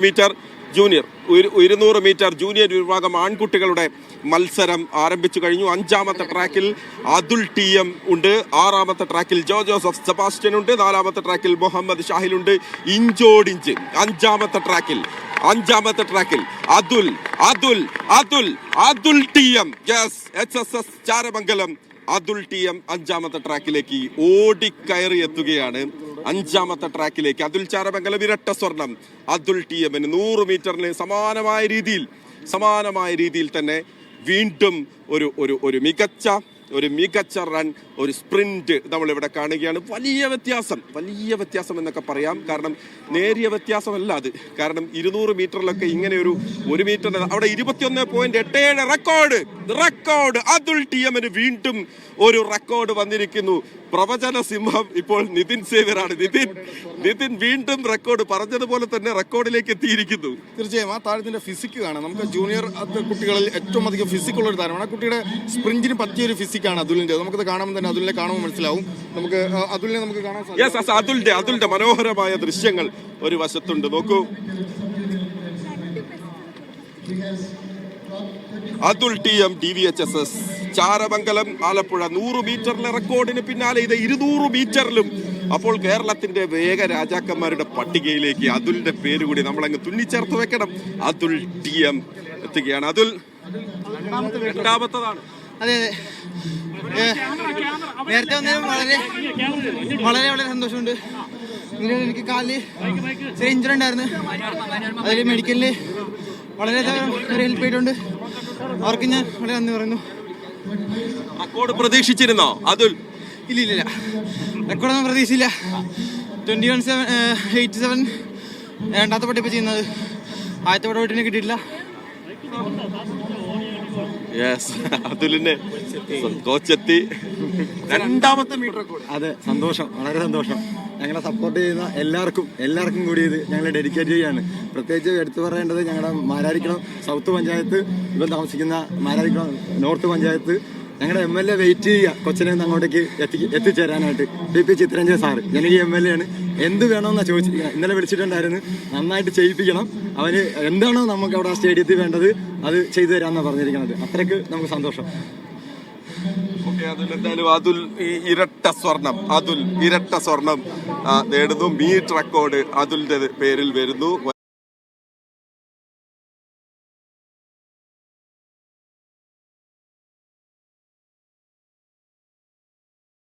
Metre junior. ഇരുന്നൂറ് metre junior വിഭാഗം ആൺകുട്ടികളുടെ മത്സരം ആരംഭിച്ചു കഴിഞ്ഞു. അഞ്ചാമത്തെ ട്രാക്കിൽ അതുൽ ടി എം ഉണ്ട്. ആറാമത്തെ ട്രാക്കിൽ ജോ ജോസഫ് സെബാസ്റ്റ്യൻ ഉണ്ട്. നാലാമത്തെ ട്രാക്കിൽ മുഹമ്മദ് ഷാഹിൽ ഉണ്ട്. ഇഞ്ചോടിഞ്ച് അഞ്ചാമത്തെ ട്രാക്കിൽ അഞ്ചാമത്തെ ട്രാക്കിൽ Atul Atul Atul Atul T M. Yes H S S Charamangalam. Atul T M അഞ്ചാമത്തെ ട്രാക്കിലേക്ക് ഓടിക്കയറി എത്തുകയാണ്. അഞ്ചാമത്തെ ട്രാക്കിലേക്ക് അതുൽ ചാരമംഗല വിരട്ട സ്വർണം. അതുൽ ടി എമ്മിന് നൂറ് മീറ്ററിന് സമാനമായ രീതിയിൽ സമാനമായ രീതിയിൽ തന്നെ വീണ്ടും ഒരു ഒരു ഒരു മികച്ച ഒരു മികച്ച റൺ ഒരു സ്പ്രിന്റ് നമ്മൾ ഇവിടെ കാണുകയാണ്. വലിയ വ്യത്യാസം വലിയ വ്യത്യാസം എന്നൊക്കെ പറയാം. കാരണം നേരിയ വ്യത്യാസമല്ല അത്. കാരണം ഇരുന്നൂറ് മീറ്ററിലൊക്കെ ഇങ്ങനെ ഒരു ഒരു മീറ്റർ അവിടെ ഇരുപത്തിയൊന്ന് പോയിന്റ് എട്ട് ഏഴ് റെക്കോർഡ്. റെക്കോർഡ് അതുൽ ടി എമ്മിന് വീണ്ടും ഒരു റെക്കോർഡ് വന്നിരിക്കുന്നു. പ്രവചന സിംഹം ഇപ്പോൾ നിതിൻ സേവ്യറാണ് നിതിൻ നിതിൻ വീണ്ടും റെക്കോർഡ് പറഞ്ഞതുപോലെ തന്നെ റെക്കോർഡിലേക്ക് എത്തിയിരിക്കുന്നു. തീർച്ചയായും ആ താരത്തിന്റെ ഫിസിക് കാണാം. നമുക്ക് ജൂനിയർ കുട്ടികളിൽ ഏറ്റവും അധികം ഫിസിക് ഉള്ള ഒരു താരമാണ്. ആ കുട്ടിയുടെ സ്പ്രിന്റിന് പറ്റിയ ഒരു ഫിസിക്കാണ് അതുലിന്റെ. നമുക്കത് കാണുമ്പോൾ തന്നെ അതുലിനെ കാണുമ്പോൾ മനസ്സിലാവും. നമുക്ക് അതുലിനെ നമുക്ക് കാണാൻ സാധിക്കും. അതുലിന്റെ അതുലിന്റെ മനോഹരമായ ദൃശ്യങ്ങൾ ഒരു വശത്തുണ്ട്. നോക്കൂ. Atul T M D V H S S Charamangalam Alappuzha നൂറ് മീറ്ററിലെ റെക്കോർഡിന് പിന്നാലെ ഇത് ഇരുന്നൂറ് മീറ്ററിലും അപ്പോൾ കേരളത്തിന്റെ വേഗ രാജാക്കന്മാരുടെ പട്ടികയിലേക്ക് അതുലിന്റെ പേര് കൂടി നമ്മൾ അങ്ങ് തുന്നിച്ചേർത്ത് വെക്കണം. അതുൽ ടി എം എത്തുകയാണ്. അതുൽ രണ്ടാമത്തതാണ്. അതെ അതെ. നേരത്തെ വന്നതിലും വളരെ വളരെ വളരെ സന്തോഷമുണ്ട്. എനിക്ക് കാലിൽ ചെറിയ ഇഞ്ചുറി ഉണ്ടായിരുന്നു. അതിൽ മെഡിക്കലിൽ വളരെ ഒരു ഹെൽപ്പ് ചെയ്തിട്ടുണ്ട്. അവർക്ക് ഞാൻ വളരെ നന്ദി പറയുന്നു. റെക്കോർഡ് പ്രതീക്ഷിച്ചിരുന്നോ? അതുൽ? ഇല്ല ഇല്ല റെക്കോർഡൊന്നും പ്രതീക്ഷിച്ചില്ല. Twenty one seven eight seven രണ്ടാമത്തെ പട്ടി ഇപ്പോൾ ചെയ്യുന്നത്. ആദ്യത്തെ പടം വീട്ടിന് കിട്ടിയിട്ടില്ല. യെസ് അതുലിന്റെ കോച്ചെത്തി. രണ്ടാമത്തെ മീറ്റർ അതെ സന്തോഷം. വളരെ സന്തോഷം. ഞങ്ങളെ സപ്പോർട്ട് ചെയ്യുന്ന എല്ലാവർക്കും എല്ലാവർക്കും കൂടി ഇത് ഞങ്ങൾ ഡെഡിക്കേറ്റ് ചെയ്യാണ്. പ്രത്യേകിച്ച് എടുത്തു പറയേണ്ടത് ഞങ്ങളുടെ മാരാരിക്കുളം സൗത്ത് പഞ്ചായത്ത് ഇവൻ താമസിക്കുന്ന മാരാരിക്കുളം നോർത്ത് പഞ്ചായത്ത് ഞങ്ങളുടെ എം എൽ എ വെയിറ്റ് ചെയ്യുക കൊച്ചിനെ അങ്ങോട്ടേക്ക് എത്തി എത്തിച്ചേരാനായിട്ട്. ഡി പി ചിത്രഞ്ജയ സാറ് ജനകീയ എം എൽ എ ആണ്. എന്ത് വേണമെന്നാണ് ചോദിച്ചിരിക്കുന്നത് ഇന്നലെ വിളിച്ചിട്ടുണ്ടായിരുന്നു. നന്നായിട്ട് ചെയ്യിപ്പിക്കണം. അവന് എന്താണോ നമുക്ക് അവിടെ ആ സ്റ്റേഡിയത്തിൽ വേണ്ടത് അത് ചെയ്തു തരാമെന്നാണ് പറഞ്ഞിരിക്കുന്നത് അത്രയ്ക്ക് നമുക്ക് സന്തോഷം. എന്തായാലും അതുൽ ഈ ഇരട്ട സ്വർണം അതുൽ ഇരട്ട സ്വർണം നേടുന്നു. മീറ്റ് റെക്കോർഡ് അതുലിന്റെ പേരിൽ വരുന്നു.